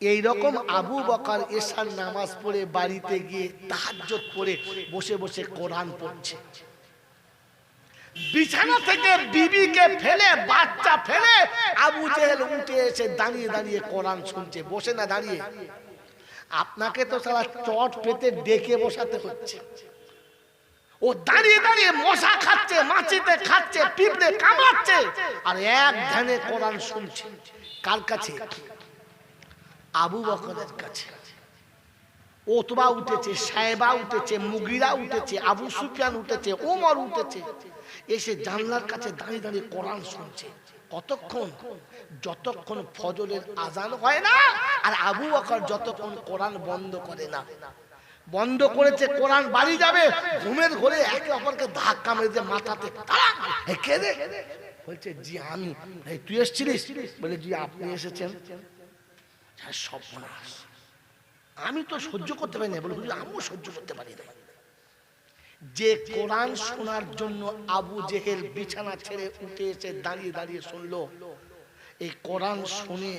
এই রকম আবু বকার এসার নামাজ পড়ে বাড়িতে গিয়ে তাহাজ্জত পড়ে বসে বসে কোরআন পড়ছে। বিছানা থেকে বিবিকে ফেলে বাচ্চা ফেলে আবু জেহেল উঠে এসে দাঁড়িয়ে দাঁড়িয়ে কোরআন শুনছে বসে না দাঁড়িয়ে। আপনাকে তো সারা চট পেতে ডেকে বসাতে হচ্ছে। ও দাঁড়িয়ে দাঁড়িয়ে মশা খাচ্ছে মাছিতে খাচ্ছে পিঁপড়ে কামড়াচ্ছে আর এক ধ্যানে কোরআন শুনছে। কার কাছে? আবু বকরের কাছে। ওতবা উঠেছে সাহেবা উঠেছে, মুগিরা উঠেছে, আবু সুফিয়ান উঠেছে ওমর উঠেছে। এসে জানলার কাছে দাঁড়িয়ে দাঁড়িয়ে কোরআন শুনছে। কতক্ষণ? যতক্ষণ ফজরের আজান হয় না, আর আবু বকর যতক্ষণ কোরআন বন্ধ করে না। বন্ধ করেছে, কোরআন বাড়ি যাবে, ঘুমের ঘরে একে অপরকে ধাক্কা মেরেছে মাথাতে? বলছে, জি, আমি। তুই এসেছিলিস? বলে, জি, আপনি এসেছেন। হ্যাঁ, সর্বনাশ আমি তো সহ্য করতে পারি না বলে হুজুর, আমিও সহ্য করতে পারি না। যে কোরআন শোনার জন্য আবু জেহেল বিছানা ছেড়ে উঠে এসে দাঁড়িয়ে দাঁড়িয়ে শুনলো এই কোরআন শুনে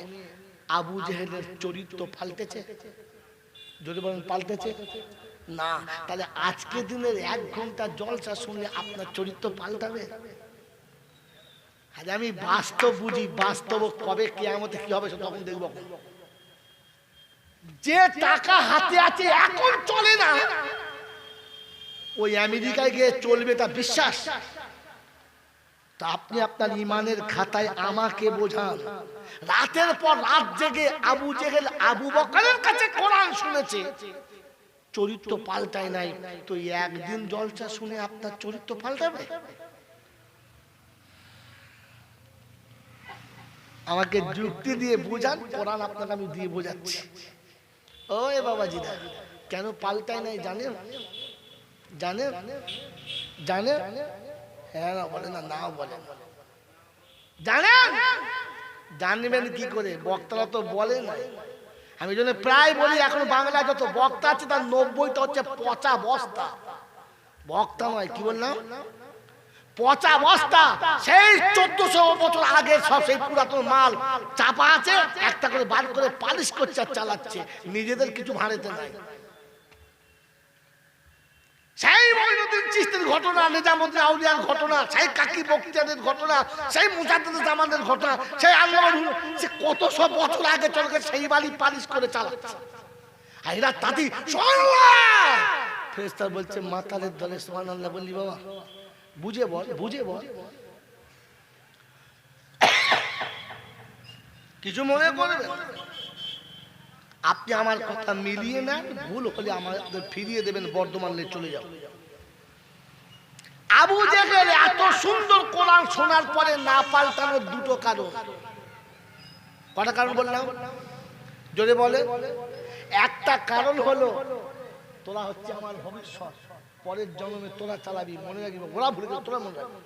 আবু জেহেলের চরিত্র পাল্টেছে? যদি বলেন পাল্টেছে? না তাহলে আজকে দিনের এক ঘণ্টা জলসা শুনলে আপনার চরিত্র পাল্টাবে? আমি বাস্তব বুঝি বাস্তব কবে কেয়ামতে কি হবে সেটা তখন দেখব। যে টাকা হাতে আছে, এখন চলে না। ওই আমেরিকায় গিয়ে চলবে তা বিশ্বাস। তা আপনি আপনার ইমানের খাতায় আমাকে বোঝান। রাতের পর রাত জেগে আবু জেগেল আবু বকরের কাছে কোরআন শুনেছে। চরিত্র পাল্টায় নাই। তো একদিন জলসা শুনে আপনার চরিত্র পাল্টাবে? আমাকে যুক্তি দিয়ে বোঝান, কোরআন আপনাকে আমি দিয়ে বোঝাচ্ছি। ওই বাবাজিরা কেন পাল্টায় নাই জানেন জানেন জানেন হ্যাঁ না, বলে না, নাও বলে। জানেন জানবেন কি করে? বক্তারা তো বলে না। আমি জন্য প্রায় বলি, এখন বাংলায় যত বক্তা আছে, তার নব্বইটা হচ্ছে পচা বস্তা। বক্তা নয়, কি বললাম? পচা বস্তা। সেই চোদ্দশো বছর আগে সব সেই পুরাতন মাল চাপা আছে, একটা করে বার করে পালিশ করছে আর চালাচ্ছে। নিজেদের কিছু ভাড়েতে নাই। সেই মঈনুদ্দিন চিস্তির ঘটনা, নিজামুদ্দিন আউলিয়ার ঘটনা, সেই কাকি বক্তিয়াদের ঘটনা, সেই মুজাদ্দিদ জামানের ঘটনা, সেই আল্লাহ সে কত সব বছর আগে চলে সেই বাড়ি পালিশ করে চালাচ্ছে। আর এরা তাতি ফেরেস্তার বলছে মাতালের দলে সোহান আল্লাহ বললি বাবা। বুঝে বল বুঝে বল। কিছু মনে করবে? আপনি আমার কথা মিলিয়ে নেন ভুল হলে আমাদের ফিরিয়ে দেবেন বর্ধমান চলে যাও আবু জেহেল এত সুন্দর কোরআন শোনার পরে না পাল্টানোর দুটো কারণ। কটা কারণ বললাম? জোরে বলে। একটা কারণ হলো তোরা হচ্ছে আমার ভবিষ্যৎ। পরের জন্মে তোরা চালাবি, মনে রাখবি, ওরা ভুলে গেল তোরা মনে রাখবি।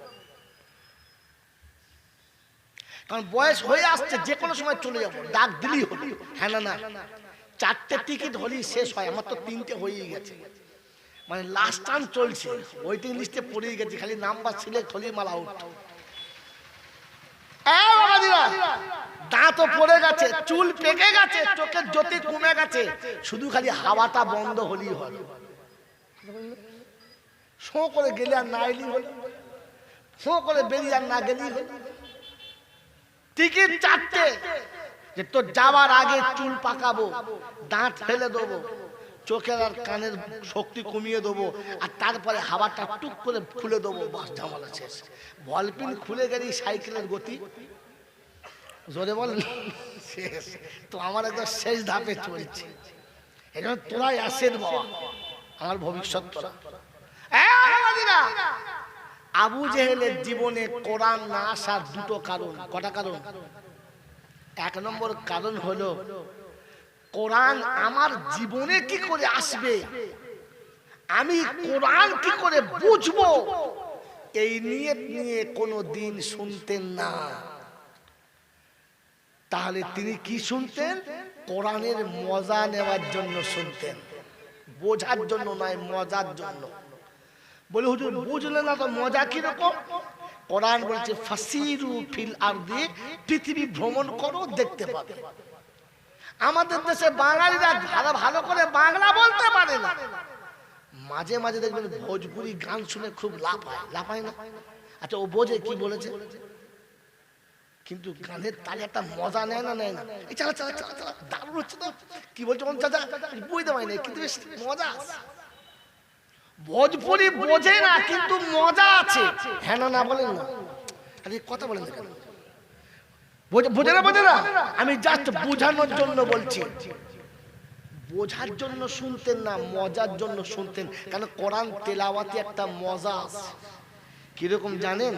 কারণ বয়স হয়ে আসছে, যে কোনো সময় চলে যাব। ডাক দিলি হলো হ্যাঁ না না। চারটে টিকিট হলেই শেষ হয়, আমার তো তিনটে হয়েই গেছে। মানে লাস্ট টার্ম চলছে ওয়েটিং লিস্টে পড়েই গেছে, খালি নাম্বার সিলেক্ট হলেই মাল আউট দাঁতও পড়ে গেছে, চুল পেকে গেছে, চোখের জ্যোতি কমে গেছে, শুধু খালি হাওয়াটা বন্ধ হলেই হলো শো করে গেলে আর না এলি হলো শো করে বেরিয়ে আর না গেলেই হলো টিকিট চারটে। যে তোর যাওয়ার আগে চুল পাকাবো, দাঁত ফেলে দেবো, চোখের আর কানের শক্তি কমিয়ে দেবো, আর তারপরে হাওয়াটা টুক করে খুলে দেবো, বাস ঝামেলা শেষ। বলপিন খুলে গেলেই সাইকেলের গতি। জোরে বল। শেষ। তো আমার একদম শেষ ধাপে চলছে। এই জন্য তোরাই আসেন আমার ভবিষ্যৎ তোরা। আবু জেহেলের জীবনে কোরআন না আসার দুটো কারণ। কটা কারণ? এক নম্বর কারণ হলো, কোরআন আমার জীবনে কি করে আসবে? আমি কোরআন কি করে বুঝব? এই নিয়ে নিয়ে কোনো দিন শুনতেন না। তাহলে তিনি কি শুনতেন? কোরআনের মজা নেওয়ার জন্য শুনতেন। বোঝার জন্য নয়, মজার জন্য। বলে, হুজুর, বুঝলে না তো মজা কীরকম? কোরআন বলছে, ফাসিরু ফিল আরদি, পৃথিবী ভ্রমণ করো, দেখতে পাবে। আমাদের দেশে বাঙালিরা ভালো ভালো করে বাংলা বলতে পারে না। মাঝে মাঝে দেখবেন ভোজপুরি গান শুনে খুব লাভ হয়। লাভ হয় না? আচ্ছা ও বোঝে কি বলেছে। কিন্তু গানের তালে একটা মজা নেয় না নেয় না। এই চালা চালা চালা চালা, দারুণ হচ্ছে তো। কি বলছে চাচা, বুঝতে পারি না কিন্তু বেশ মজা আছে। ভোজপুরি বোঝে না কিন্তু মজা আছে। হ্যাঁ না না বলেন না। আরে কথা বলেন না বোঝে না বোঝে না? আমি জাস্ট বোঝানোর জন্য বলছি। বোঝার জন্য শুনতেন না মজার জন্য শুনতেন। কারণ কোরআন তেলাওয়াতে একটা মজা আছে। কীরকম জানেন?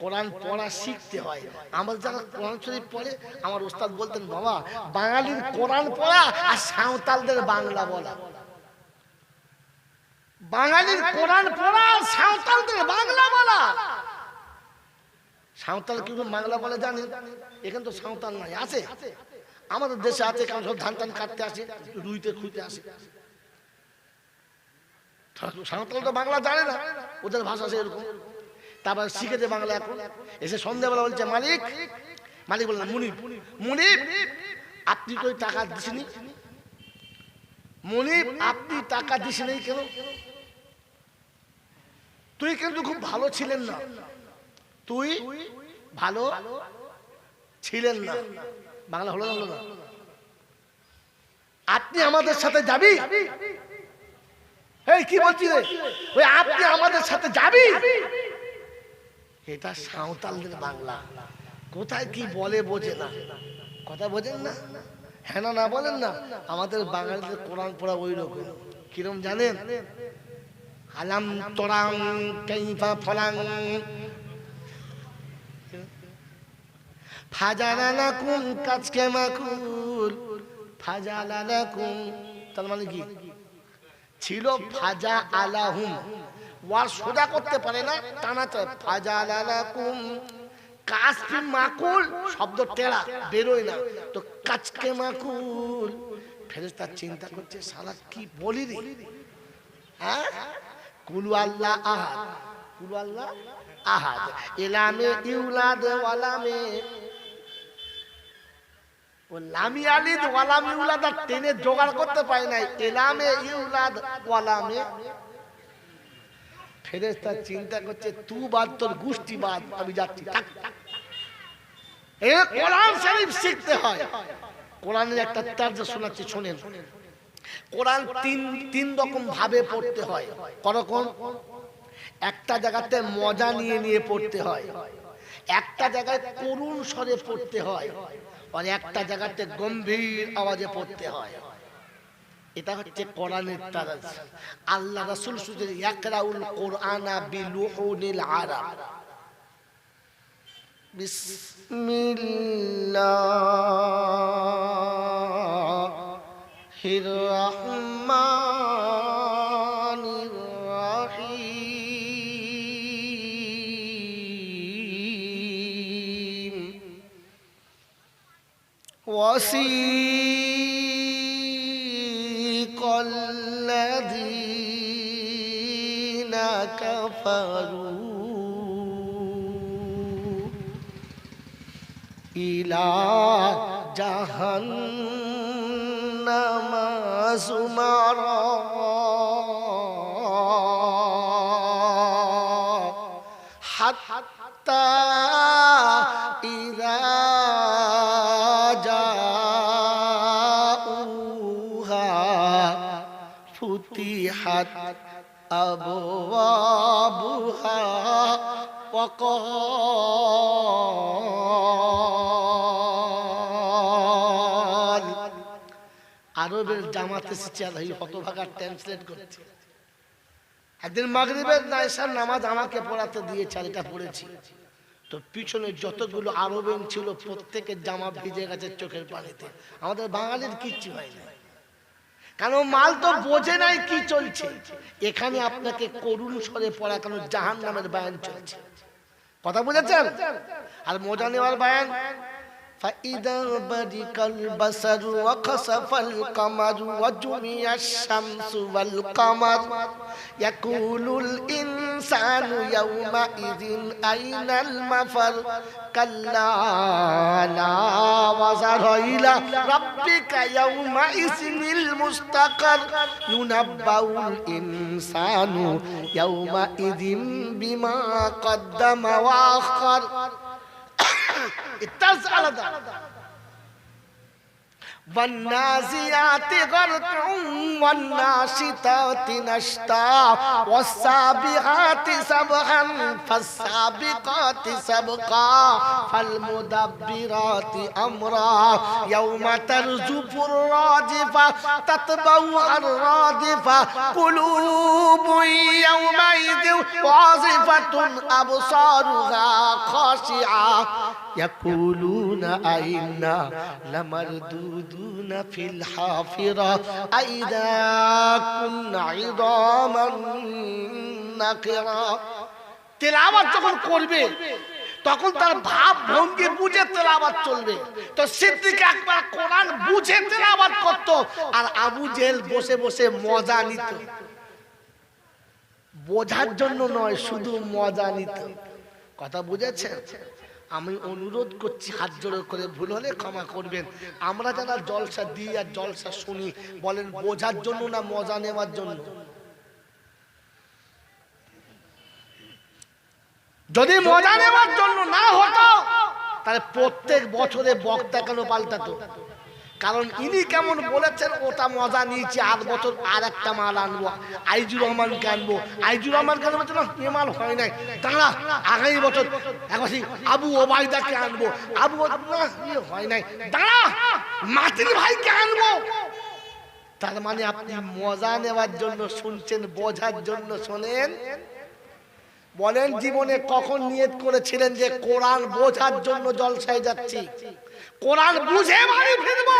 কোরআন পড়া শিখতে হয়। আমার যারা কোরআন শরীফ পড়ে আমার ওস্তাদ বলতেন বাবা বাঙালির কোরআন পড়া আর সাঁওতালদের বাংলা বলা। বাঙালির কোরআন পড়া আর সাঁওতালদের বাংলা বলা। সাঁওতাল কিন্তু বাংলা বলে জানেন এখানে তো সাঁওতাল নাই, আছে। আমাদের দেশে আছে, কারণ সব ধান টান কাটতে আসে, রুইতে খুঁজতে আসে। সাঁওতাল তো বাংলা জানে না, ওদের ভাষা সে এরকম তারপর শিখেছে বাংলা এখন। এসে সন্ধ্যাবেলা বলছে, মালিক মালিক বললেন মুনিপ মুনিপ আপনি তো টাকা দিসনি। মুনিপ আপনি টাকা দিসনি কেন? তুই কিন্তু খুব ভালো ছিলেন না। তুই ভালো ছিলেন না। বাংলা হলো না আপনি আমাদের সাথে যাবি? এই, কি বলছি রে? ওই আপনি আমাদের সাথে যাবি? এটা সাঁওতালদের বাংলা। কোথায় কি বলে বোঝে না। কথা বোঝেন না? হ্যাঁ না না বলেন না। আমাদের বাঙালিদের কোরআন পড়া ওই রকম। কিরম জানেন? আলাম তোরাং কাইফা ফলাং। ফাজালালাকুম কাজকে মাকুল। ফাজালালাকুম তার মানে কি? ছিল ফাজা আলাহুম। ওয়ার সোজা করতে পারে না টানা চায় ফাজা আলাকুম কাজকে মাকুল শব্দ টেরা, বেরোয় না। তো কাজকে মাকুল। ফেরেস্তা চিন্তা করছে, সালা, কি বলি রে? হ্যাঁ? টেনে জোগাড় করতে পারে নাই। এলামে ইউলাদ ওয়ালামে। চিন্তা করছে, তু বাদ, তোর গোষ্ঠী বাদ, আমি যাচ্ছি। কোরআন শরীফ শিখতে হয়। কোরআনের একটা তার্জ শোনাচ্ছি, শোনেন। কোরআন তিন তিন রকম ভাবে পড়তে হয়। করকম একটা জায়গাতে মজা নিয়ে নিয়ে পড়তে হয়। একটা জায়গায় করুণ স্বরে পড়তে হয়। আর একটা জায়গাতে গম্ভীর আওয়াজে পড়তে হয়। এটা হচ্ছে কোরআনের তারাজ। আল্লাহ রাসূল সুদের ইয়াকরাউল কোরআনা বিলুহুনিল আরাব। বিসমিল্লাহির الرحمن الرحيم وسيق الذين كفروا إلى جهنم زمرا حتى إذا جاءوها فتحت أبوابها وقال আরবের জামাতে এসেছে আর এই হতভাগা ট্রান্সলেট করছে। একদিন মাগরিবের নাইসার নামাজ আমাকে পড়াতে দিয়েছে আর এটা পড়েছি। তো পিছনে যতগুলো আরবেন ছিল প্রত্যেকের জামা ভিজে গেছে চোখের পানিতে। আমাদের বাঙালির কিচ্ছু হয় না কেন মাল তো বোঝে নাই কি চলছে। এখানে আপনাকে করুণ স্বরে পড়া কেন জাহান নামের বায়ান চলছে। কথা বুঝেছেন? আর মজা নেওয়ার বায়ান? فإذا برق البصر وخسف القمر وجمع الشمس والقمر يقول الإنسان يومئذ أين المفر؟ كلا لا وزر إلى ربك يومئذ المستقر. ينبأ الإنسان يومئذ بما قدم وأخر. তাজ আলাদা والنازيات غرقا والناشطات نشطا والسابحات سبحا فالسابقات سبقا فالمدبرات أمرا يوم ترجف الراجفة تتبوع الرادفة قلوب يومئذ واصفة أبصارها خاشعة يقولون أئنا لمردودون في الحافرة أئذا كنا عظاما نقرا তেলাওয়াত যখন করবে তখন তার ভাব ভঙ্গি বুঝে তেলাওয়াত চলবে তো সিদ্দিক একবার কোরআন বুঝে তেলাওয়াত করত আর আবু জেল বসে বসে মজা নিত বোঝার জন্য নয় শুধু মজা নিত কথা বুঝেছেন আমি অনুরোধ করছি, হাত জোড়ো করে ভুল হলে ক্ষমা করবেন। আমরা যারা জলসা দিই আর জলসা শুনি, বলেন বোঝার জন্য না মজা নেওয়ার জন্য? যদি মজা নেওয়ার জন্য না হতো, তাহলে প্রত্যেক বছরে বক্তা কেন পাল্টাতো? কারণ ইনি কেমন বলেছেন, ওটা মজা নিয়েছি, আট বছর আর একটা মাল আনব, আইজুর রহমানকে আনব। আইজুর রহমানকে আনব তো এ মাল হয় নাই। দাঁড়া, আগামী বছর এখন আবু ওবায়দাকে আনব। আবু হয় নাই। দাঁড়া মাতিন ভাইকে আনব। তার মানে আপনি মজা নেওয়ার জন্য শুনছেন, বোঝার জন্য শোনেন। বলেন, জীবনে কখন নিয়ত করেছিলেন যে কোরআন বোঝার জন্য জলসায় যাচ্ছি? কোরআন বুঝে বাড়ি ফিরব।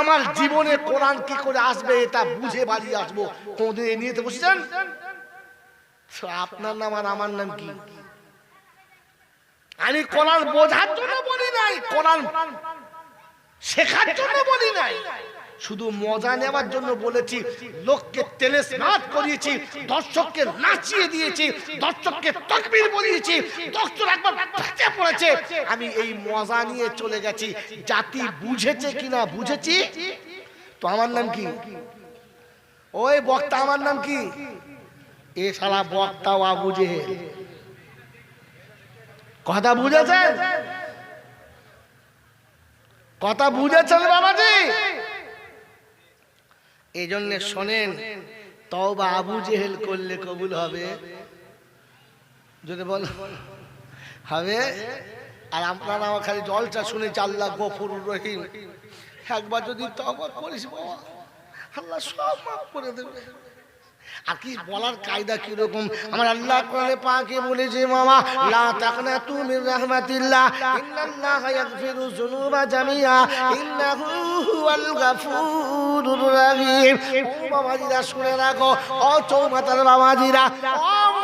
আমার জীবনে কোরআন কি করে আসবে এটা বুঝে বাড়ি আসব। কোনদিন নিয়ে বসেছেন? বুঝছেন আপনার নাম আর আমার নাম কি? আমি কোরআন বোঝার জন্য বলি নাই, কোরআন শেখার জন্য বলি নাই। শুধু মজা নেওয়ার জন্য বলেছি, লোককে তেলে স্নাত করিয়েছি, দর্শককে নাচিয়ে দিয়েছি, দর্শককে তকবির বলিয়েছি, দর্শক একবার ফেটে পড়েছে। আমি এই মজা নিয়ে চলে গেছি। জাতি বুঝেছে কিনা বুঝেছি? তো আমার নাম কি? ওই বক্তা, আমার নাম কি? এ সারা বক্তা ওয়া বুঝে কথা বুঝেছেন? কথা বুঝেছেন বাবাজি? এই জন্য শোনেন তবা আবু জেহেল করলে কবুল হবে। যদি বল। হবে? আর আপনারা আমার খালি জলটা শুনে চাল্লা গফুর রহিম। একবার যদি তবা করিস বাবা আল্লাহ সব মাফ করে দেবে। আর কি বলার কায়দা কীরকম? আমার আল্লাহ কোরআনে পাকে বলেছে মামা লা তাকনা তুমি রাহমাতিল্লাহ ইন্নাল্লাহ ইয়াগফিরু যুনুবা জামিয়া ইন্নাহু হুয়াল গাফুরুর রহিম। ও বাবাজিরা শুনে রাখো। ও চৌমাতার বাবাজিরা ও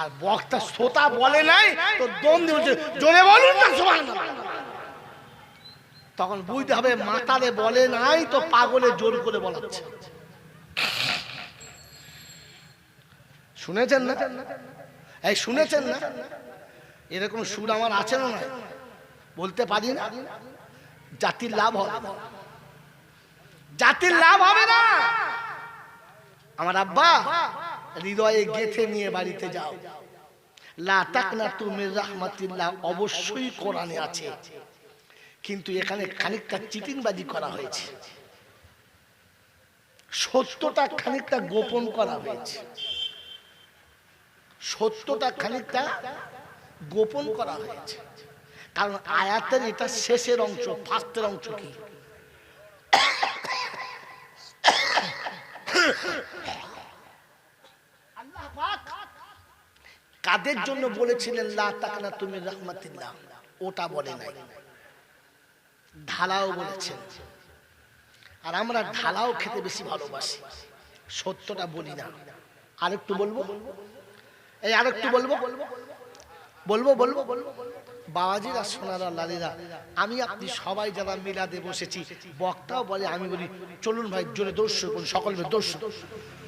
আর বক্তা শ্রোতা বলে নাই, তো দম দিয়েছে জোরে বলুন না, সুবহানাল্লাহ। তখন বুঝতে হবে মাতারে বলে নাই, তো পাগলে জোর করে বলাচ্ছে। শুনেছেন না? এই শুনেছেন না? এরকম সুর আমার আছে না বলতে পারি না? জাতির লাভ হবে জাতির লাভ হবে না। আমার আব্বা হৃদয়ে গেথে নিয়ে বাড়িতে যাও। অবশ্যই কোরআনে আছে। কিন্তু এখানে খানিকটা চিটিংবাজি করা হয়েছে। সত্যটা খানিকটা গোপন করা হয়েছে। সত্যটা খানিকটা গোপন করা হয়েছে। কারণ আয়াতের এটা শেষের অংশ, ফার্স্টের অংশ কি আল্লাহ পাক কাদের জন্য বলেছিলেন লা তাকনা তুমি রহমাতিল্লাহ ওটা বলে নাই। ঢালাও বলেছেন। আর আমরা ঢালাও খেতে বেশি ভালোবাসি। সত্যটা বলি না। আরেকটু বলব? এই আরেকটু বলব? বলব? বলব বলব? বাবাজিরা সোনারা লালিরা আমি আপনি সবাই যারা মিলাদে বসেছি বক্তাও বলে আমি বলি চলুন ভাই জোরে দর্শক সকল মিলে দর্শক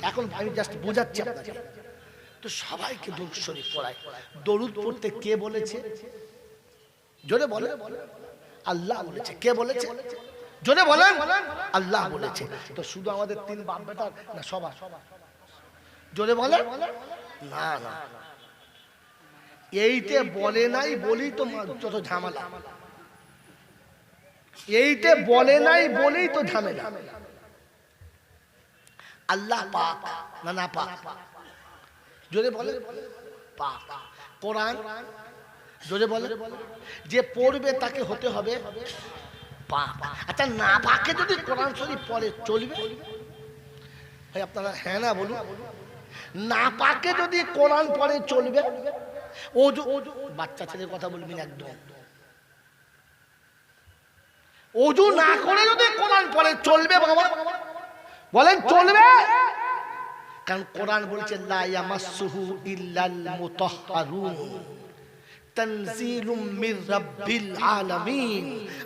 এখন আমি জাস্ট বোঝাচ্ছি আপনাকে। তো সবাইকে দরুদ শরীফ পড়ায়। দরুদ পড়তে কে বলেছে? জোরে বলে আল্লাহ বলেছে। কে বলেছে? জোরে বলেন। আল্লাহ বলেছে। তো শুধু আমাদের তিন বাপ বেটার না সবার? জোরে বলে না না। এইতে বলে নাই বলেই তো যত ঝামেলা। এইতে বলে নাই বলেই তো ঝামেলা। আল্লাহ পাক না না পাক। জোরে বলে। কোরআন, জোরে বলে। যে পড়বে তাকে হতে হবে। পাক আচ্ছা না পাকে যদি কোরআন শরীফ পড়ে, চলবে? ভাই, আপনারা হ্যাঁ না বলুন। না পাকে যদি কোরআন পড়ে, চলবে? ওজু বাচ্চা ছেলের কথা বলবেন একদম। ওজু না করে যদি কোরআন পড়ে, চলবে বাবা? বলেন, চলবে? কারণ কোরআন বলছে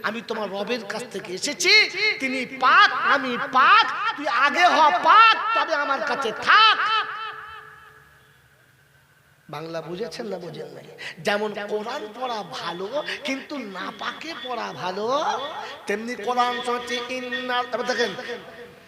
আমি তোমার রবের কাছ থেকে এসেছি, তিনি পাক, আমি পাক, তুই আগে হ পাক, তবে আমার কাছে থাক। বাংলা বুঝেছেন না বুঝেন নাই? যেমন কোরআন পড়া ভালো, কিন্তু না পাকে পড়া ভালো, তেমনি কোরআন দেখেন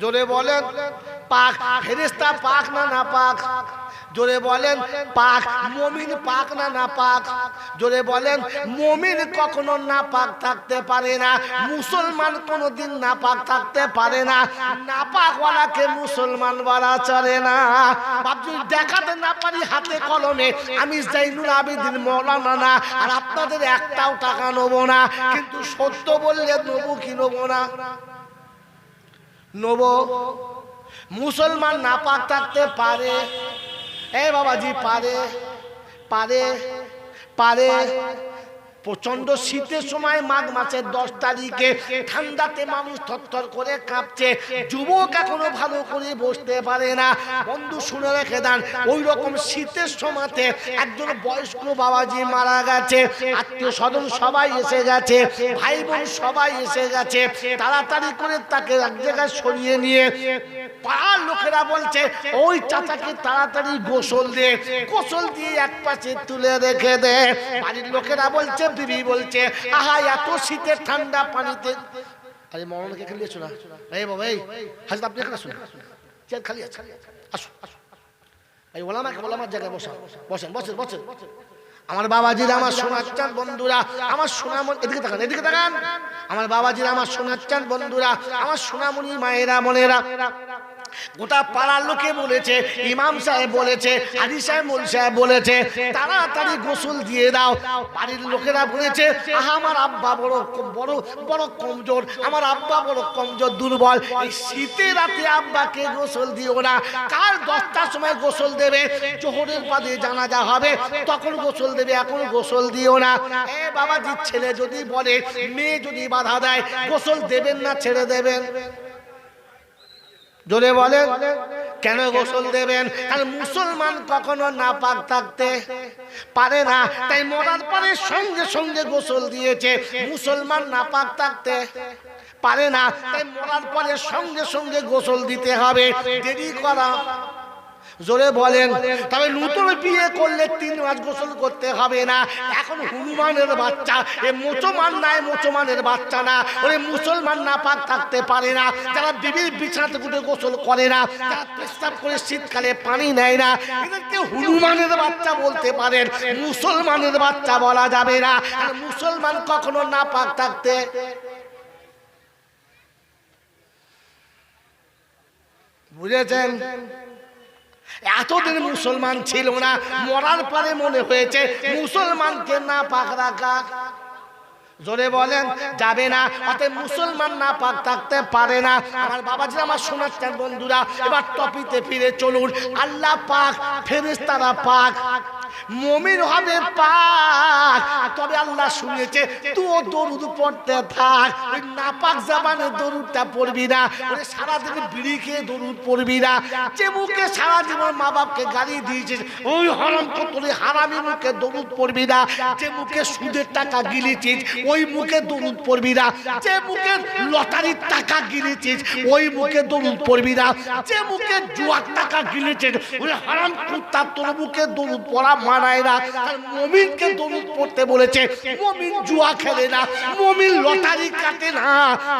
জোরে বলেন, পাক, ফেরেশতা পাক না না পাক? জোরে বলেন, পাক, মমিন পাক না না পাক? জোরে বলেন, মমিন কখনো না পাক থাকতে পারে না, মুসলমান কোনোদিন না পাক থাকতে পারে না না পাক ওয়ালাকে মুসলমান বলা চলে না। ভাবছি দেখাতে না পারি হাতে কলমে, আমি জাইনুল আবেদিন মৌলানা না, আর আপনাদের একটাও টাকা নেব না, কিন্তু সত্য বললে নেব কি নেব না? নব। মুসলমান না পাক থাকতে পারে। এ বাবাজি পারে পারে পারে। প্রচণ্ড শীতের সময় মাঘ মাসের দশ তারিখে ঠান্ডাতে মানুষ থরথর করে কাঁপছে। যুবক এখনও ভালো করে বসতে পারে না। বন্ধু শুনে রেখে দেন ওই রকম শীতের সময়তে একজন বয়স্ক বাবাজি মারা গেছে আত্মীয় স্বজন সবাই এসে গেছে ভাই বোন সবাই এসে গেছে, তাড়াতাড়ি করে তাকে এক জায়গায় সরিয়ে নিয়ে পাড়ার লোকেরা বলছে, ওই চাচাকে তাড়াতাড়ি গোসল দে, গোসল দিয়ে এক পাশে তুলে রেখে দে। বাড়ির লোকেরা বলছে বিবি বলছে, আহা, এত শীতের ঠান্ডা পানিতে আরে, মরণকে খালি আছো না? এই বাবা, এই হাজরা আপনি এখানে আসুন। চেয়ার খালি আছে। আসুন আসুন ওলামাকে ওলামার জায়গায় বসা। বসেন বসেন বসেন। আমার বাবাজিরা আমার সোনার চাঁদ, বন্ধুরা, আমার সোনামন এদিকে তাকান এদিকে তাকান। আমার বাবাজিরা আমার সোনার চাঁদ, বন্ধুরা, আমার সোনামণি মায়েরা মনেরা গোটা পাড়ার লোকে বলেছে, ইমাম সাহেব বলেছে, হাজি সাহেব, মোল সাহেব বলেছে, তাড়াতাড়ি গোসল দিয়ে দাও। বাড়ির লোকেরা বলেছে, আহা, আমার আব্বা বড় বড় বড় কমজোর, আমার আব্বা বড় কমজোর, দুর্বল। এই শীতে রাতে আব্বাকে গোসল দিও না। কাল দশটার সময় গোসল দেবে, জোহরের পাদে জানাজা হবে, তখন গোসল দেবে, এখন গোসল দিও না। এ বাবাজির ছেলে যদি বলে, মেয়ে যদি বাধা দেয়, গোসল দেবেন না, ছেড়ে দেবেন। জোরে বলেন, কেন গোসল দেবেন? কারণ মুসলমান কখনো না পাক থাকতে পারে না। তাই মরার পরে সঙ্গে সঙ্গে গোসল দিয়েছে। মুসলমান না পাক থাকতে পারে না। তাই মরার পরে সঙ্গে সঙ্গে গোসল দিতে হবে। দেরি করা জোরে বলেন তবে নতুন বিয়ে করলে তিন মাস গোসল করতে হবে না। এখন হনুমানের বাচ্চা এ মুসলমান নাই মুসলমানের বাচ্চা না। ওরে মুসলমান না পাক থাকতে পারে না। যারা বিবির বিছানাতে উঠে গোসল করে না যারা প্রস্তাব করে শীতকালে পানি নেয় না এদেরকে হনুমানের বাচ্চা বলতে পারেন। মুসলমানের বাচ্চা বলা যাবে না। আর মুসলমান কখনো না পাক থাকতে বুঝেছেন? এতদিন মুসলমান ছিল না মরার পরে মনে হয়েছে মুসলমানকে না পাক রাখা। জোরে বলেন, যাবে না। অতএব মুসলমান না পাক থাকতে পারে না। আমার বাবাজি আমার শোনাচ্ছেন বন্ধুরা, এবার টপিতে ফিরে চলুন। আল্লাহ পাক, ফেরেশতারা পাক, মমিন হবে পাক। তবে আল্লাহ শুনেছে, তুইও দরুদ পড়তে থাক। ওই নাপাক জামানে দরুদটা পড়বি না। ওরে সারাদিন বিড়ি খেয়ে দরুদ পড়বি না। যে মুখে সারা জীবন মা বাপকে গালি দিয়েছিস, ওই হরাম কতরে হারামি মুখে দরুদ পড়বি না। যে মুখে সুদের টাকা গিলেছিস ওই মুখে দরুদ পড়বি না। যে মুখে লটারির টাকা গিলেছিস, ওই মুখে দরুদ পড়বি না। যে মুখে জুয়ার টাকা গিলেছিস, ওই হারাম কুত্তা তোর মুখে দরুদ পড়া মানায় না। আর মমিনকে দরুদ পড়তে বলেছে, মমিন জুয়া খেলে না, মমিন লটারি কাটে না,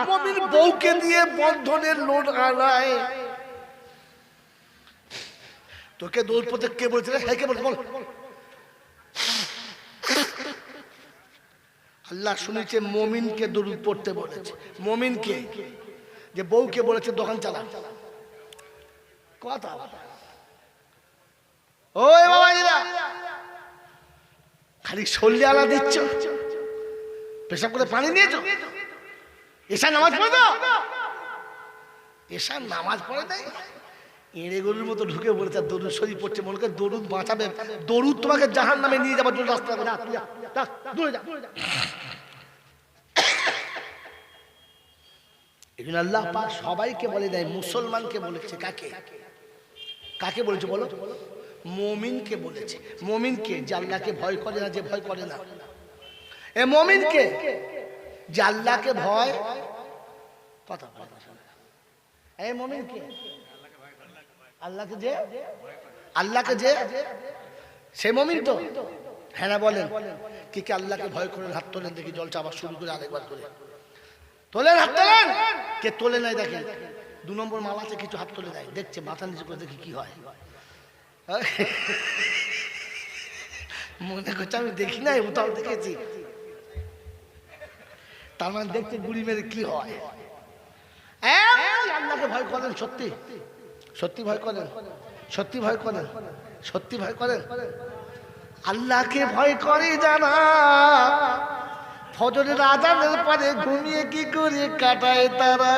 মমিন বউকে দিয়ে বন্ধনের লোন আনায়। তোকে দৌড় পড়তে কে বলেছে হ্যাঁ কে বলছে বল। আল্লাহ শুনেছে, মমিনকে দরুদ পড়তে বলেছে। মমিনকে যে বউকে বলেছে, দোকান চালা। কথা। ওই বাবাজিরা, খালি সল্লি আলা দিচ্ছ? পেশাব করে পানি নিয়েছো? এসা নামাজ পড়ে দাও এসা নামাজ পড়ে দেয় এড়ে গরুর মতো ঢুকে বলেছে দরুদ শরীর পড়ছে। মনে করে দরুদ বাঁচাবে। দরুদ তোমাকে জাহান নামে নিয়ে যাবার জন্য রাস্তা দূরে যা। এই আল্লাহ পাক সবাইকে বলে দেয়, মুসলমানকে বলেছে কাকে? কাকে বলেছে বলো? মমিনকে বলেছে। মমিনকে যে আল্লাহকে ভয় করে না, যে ভয় করে না। এ মমিনকে যে আল্লাহকে ভয় কথা এ মমিনকে আল্লাহকে যে? আল্লাহকে যে? সে মমিন তো? হ্যাঁ বলেন। কি কি আল্লাহকে ভয় করেন হাত তোলেন দেখি জল চাপা শুরু করে আরেকবার করে। তোলেন হাত তোলেন। কে তোলে নাই দেখেন? দু নম্বর মালাতে কিছু হাত তোলে দেয়। দেখছে, মাথা নিচু করে দেখি কি হয়। মনে করছে, আমি দেখি নাই ওটাও দেখেছি। তার মানে দেখতে গুড়ি মেরে কি হয়? আল্লাহকে ভয় করেন, সত্যি। সত্যি ভয় করেন। সত্যি ভয় করেন। সত্যি ভয় করেন। আল্লাহকে ভয় করে জানা। ফজরের আজানের পরে ঘুমিয়ে কি করে কাটায় তারা?